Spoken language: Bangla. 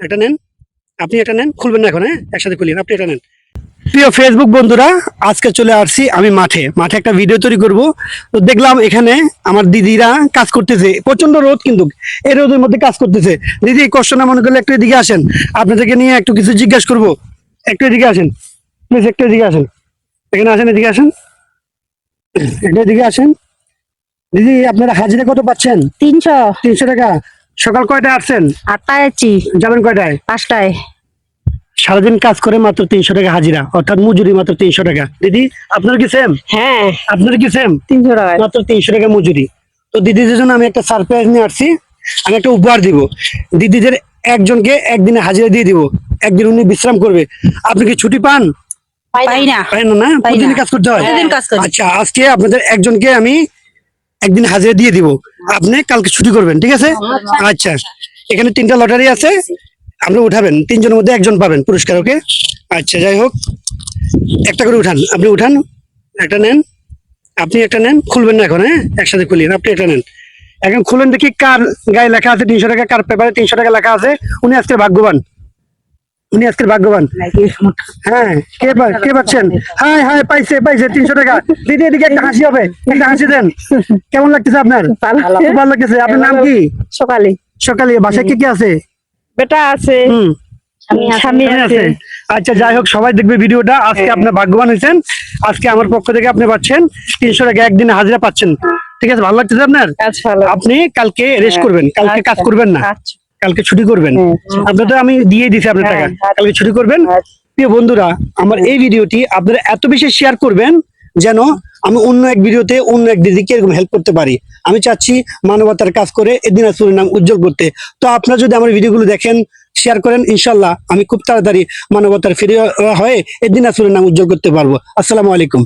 এটা নেন। আপনি এটা নেন খুলবেন না এখন হ্যাঁ? একসাথে খুলিন আপনি এটা নেন। প্রিয় ফেসবুক বন্ধুরা আজকে চলে আসছি আমি মাঠে। মাঠে একটা ভিডিও তৈরি করব। তো দেখলাম এখানে আমার দিদিরা কাজ করতেছে। প্রচণ্ড রোদ কিন্তু এই রোদের মধ্যে কাজ করতেছে। দিদি কষ্ট না মনে করলে একটু এদিকে আসেন। আপনাদেরকে নিয়ে একটু কিছু জিজ্ঞাসা করব। একটু এদিকে আসেন। প্লিজ একটু এদিকে আসেন। এখানে আসেন এদিকে আসেন। একটু এদিকে আসেন। দিদি আপনারা হাজিরা কত পাচ্ছেন? তিনশো। তিনশো টাকা। সকাল কয়টায় আসছেন? আটটায় আছি। যাবেন কয়টায়? পাঁচটায়। সারাদিন কাজ করে মাত্র তিনশো টাকা হাজিরা অর্থাৎ মজুরি মাত্র তিনশো টাকা। দিদি আপনার কি সেম হ্যাঁ। আপনার কি সেম তিনশো টাকায় মাত্র তিনশো টাকা মজুরি। তো দিদিদের জন্য আমি একটা সারপ্রাইজ নিয়ে আসছি। আমি একটা উপহার দিব। দিদিদের একজনকে একদিনে হাজিরা দিয়ে দিব। একদিন উনি বিশ্রাম করবে। আপনি কি ছুটি পান? পাই না। পারেন না না? প্রতিদিন কাজ করতে হয়। আচ্ছা আজকে আপনাদের একজনকে আমি একদিন হাজিরা দিয়ে দিব। আপনি কালকে ছুটি করবেন ঠিক আছে? আচ্ছা এখানে তিনটা লটারি আছে। আপনি উঠাবেন। তিনজনের মধ্যে একজন পাবেন পুরস্কার ওকে? আচ্ছা যাই হোক। একটা করে উঠান। আপনি উঠান। একটা নেন। আপনি একটা নেন। খুলবেন না এখন হ্যাঁ? একসাথে খুলিন আপনি একটা নেন। এখন খুলেন দেখি কার গায়ে লেখা আছে। তিনশো টাকা কার পেপারে তিনশো টাকা লেখা আছে। উনি আজকে ভাগ্যবান। উনি আজকের ভাগ্যবান। হ্যাঁ কে কে পাচ্ছেন? হ্যাঁ হ্যাঁ পাইছে পাইছে তিনশো টাকা। দিদি এদিকে একটা হাসি হবে একটা হাসি দেন। কেমন লাগতেছে আপনার? ভালো। লাগতেছে। আপনার নাম কি? সকালে। সকালে বাসায় কি কি আছে? বেটা আছে। আচ্ছা যাই হোক সবাই দেখবে ভিডিওটা। আজকে হ্যাঁ। আপনার ভাগ্যবান হয়েছেন। আজকে আমার পক্ষ থেকে আপনি পাচ্ছেন তিনশো টাকা একদিনে হাজিরা পাচ্ছেন। ঠিক আছে ভালো লাগতেছে আপনার? আপনি কালকে রেস্ট হ্যাঁ। করবেন। কালকে কাজ আচ্ছা। করবেন না। আচ্ছা। কালকে ছুটি করবেন। আপনার তো আমি দিয়ে দিছি আপনার হ্যাঁ, টাকা। আচ্ছা। কালকে ছুটি করবেন? আচ্ছা। প্রিয় বন্ধুরা আমার এই ভিডিওটি আপনারা এত বেশি শেয়ার করবেন যেন আমি অন্য এক ভিডিওতে অন্য এক দিদিকে এরকম হেল্প করতে পারি। আমি চাচ্ছি মানবতার কাজ করে এদিন আসুরের নাম উজ্জ্বল করতে। তো আপনারা যদি আমার ভিডিওগুলো দেখেন শেয়ার করেন ইনশাল্লাহ আমি খুব তাড়াতাড়ি মানবতার ফিরে হয়ে এদিন আসুরের নাম উজ্জ্বল করতে পারব। আসসালামু আলাইকুম।